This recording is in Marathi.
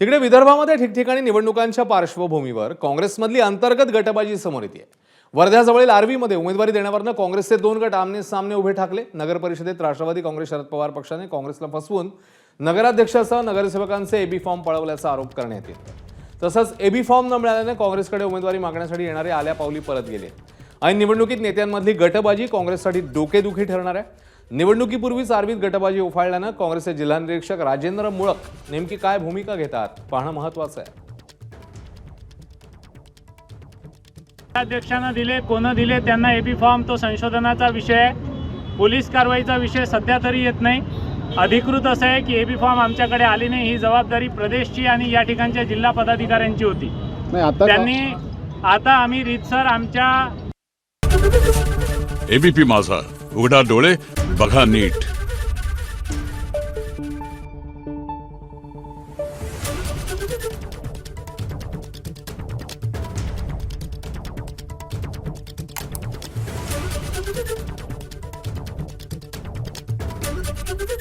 तिकडे विदर्भामध्ये ठिकठिकाणी निवडणुकांच्या पार्श्वभूमीवर काँग्रेसमधली अंतर्गत गटबाजी समोर येते. वर्ध्याजवळील आर्वीमध्ये उमेदवारी देण्यावरनं काँग्रेसचे दोन गट आमने सामने उभे ठाकले. नगर परिषदेत राष्ट्रवादी काँग्रेस शरद पवार पक्षाने काँग्रेसला फसवून नगराध्यक्षासह नगरसेवकांचे एबी फॉर्म पळवल्याचा आरोप करण्यात येतो. तसंच एबी फॉर्म न मिळाल्याने काँग्रेसकडे उमेदवारी मागण्यासाठी येणारे आल्या पावली परत गेले. आणि निवडणुकीत नेत्यांमधली गटबाजी काँग्रेससाठी डोकेदुखी ठरणार आहे. निवडणुकीपूर्वीच आर्वीत गटबाजी उफाळल्यानं काँग्रेसचे जिल्हा निरीक्षक राजेंद्र मुळक नेमकी काय भूमिका घेतात पाहणं महत्वाचं आहे. अध्यक्षांना दिले कोण दिले त्यांना एबी फॉर्म तो संशोधनाचा विषय आहे. पोलीस कारवाईचा विषय सध्या तरी येत नाही. अधिकृत असं आहे की एबी फॉर्म आमच्याकडे आली नाही ही जबाबदारी प्रदेशची आणि या ठिकाणच्या जिल्हा पदाधिकाऱ्यांची होती. नाही आता त्यांनी आता आम्ही रीतसर आमच्या एबीपी माझा उघडा डोळे बघा नीट.